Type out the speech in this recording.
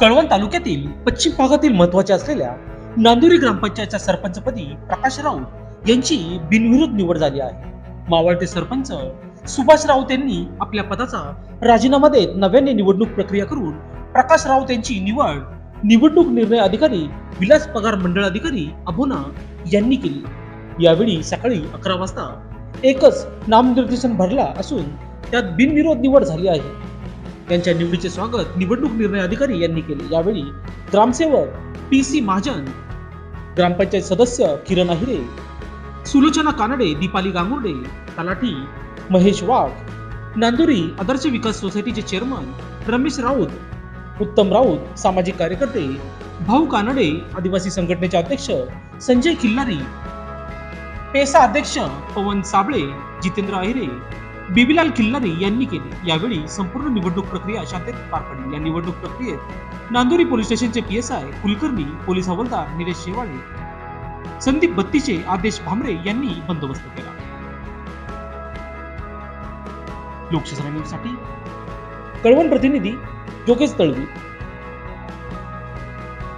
कळवण तालुक्यातील पश्चिम भागातील महत्त्वाच्या असलेल्या नांदुरी ग्रामपंचायतच्या सरपंचपदी प्रकाश राऊत यांची बिनविरोध निवड झाली आहे. मावळते सरपंच सुभाष राऊत यांनी आपल्या पदाचा राजीनामा देत नव्याने निवडणूक प्रक्रिया करून प्रकाश राऊत यांची निवड निवडणूक निर्णय अधिकारी विलास पगार मंडळ अधिकारी अभोना यांनी केली. यावेळी सकाळी अकरा वाजता एकच नामनिर्देशन भरला असून त्यात बिनविरोध निवड झाली आहे. त्यांच्या निवडीचे स्वागत निवडणूक निर्णय अधिकारी यांनी केले. यावेळी ग्रामसेवक पी सी महाजन ग्रामपंचायत सदस्य किरण अहिरे सुलोचना कानडे दीपाली गांगुर्डे तलाठी महेश वाघ नांदुरी आदर्श विकास सोसायटीचे चेअरमन रमेश राऊत उत्तम राऊत सामाजिक कार्यकर्ते भाऊ कानडे आदिवासी संघटनेचे अध्यक्ष संजय खिल्लारी पेसा अध्यक्ष पवन साबळे जितेंद्र अहिरे बिबिलाल खिल्लारी यांनी केले. यावेळी संपूर्ण निवडणूक प्रक्रिया शांततेत पार पडली. या निवडणूक प्रक्रियेत नांदुरी पोलीस स्टेशनचे P S I Kulkarni police हवालदार निलेश शेवाळे संदीप बत्तीचे आदेश भामरे यांनी बंदोबस्त केला. लोकशाही न्यूजसाठी कळवण प्रतिनिधी योगेश तळवी.